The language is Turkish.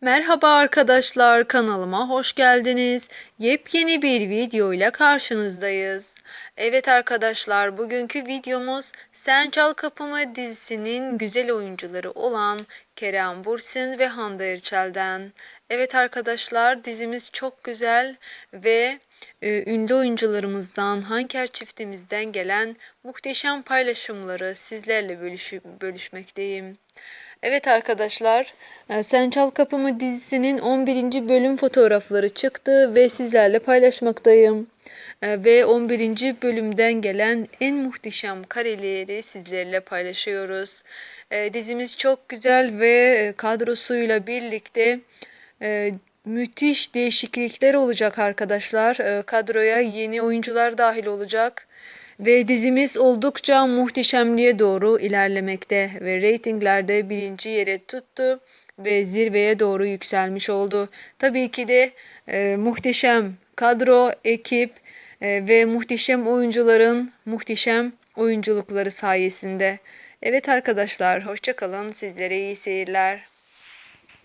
Merhaba arkadaşlar, kanalıma hoş geldiniz. Yepyeni bir video ile karşınızdayız. Evet arkadaşlar, bugünkü videomuz Sen Çal Kapımı dizisinin güzel oyuncuları olan Kerem Bürsin ve Hande Erçel'den. Evet arkadaşlar, dizimiz çok güzel ve e, ünlü oyuncularımızdan, Hanker çiftimizden gelen muhteşem paylaşımları sizlerle bölüşü- bölüşmekteyim. Evet arkadaşlar, e, Sen Çal Kapımı dizisinin 11. bölüm fotoğrafları çıktı ve sizlerle paylaşmaktayım. E, Ve 11. bölümden gelen en muhteşem kareleri sizlerle paylaşıyoruz. E, Dizimiz çok güzel ve kadrosuyla birlikte müthiş değişiklikler olacak arkadaşlar. Kadroya yeni oyuncular dahil olacak. Ve dizimiz oldukça muhteşemliğe doğru ilerlemekte ve reytinglerde birinci yere tuttu ve zirveye doğru yükselmiş oldu. Tabii ki de e, muhteşem kadro, ekip e, ve muhteşem oyuncuların muhteşem oyunculukları sayesinde. Evet arkadaşlar, hoşça kalın. Sizlere iyi seyirler.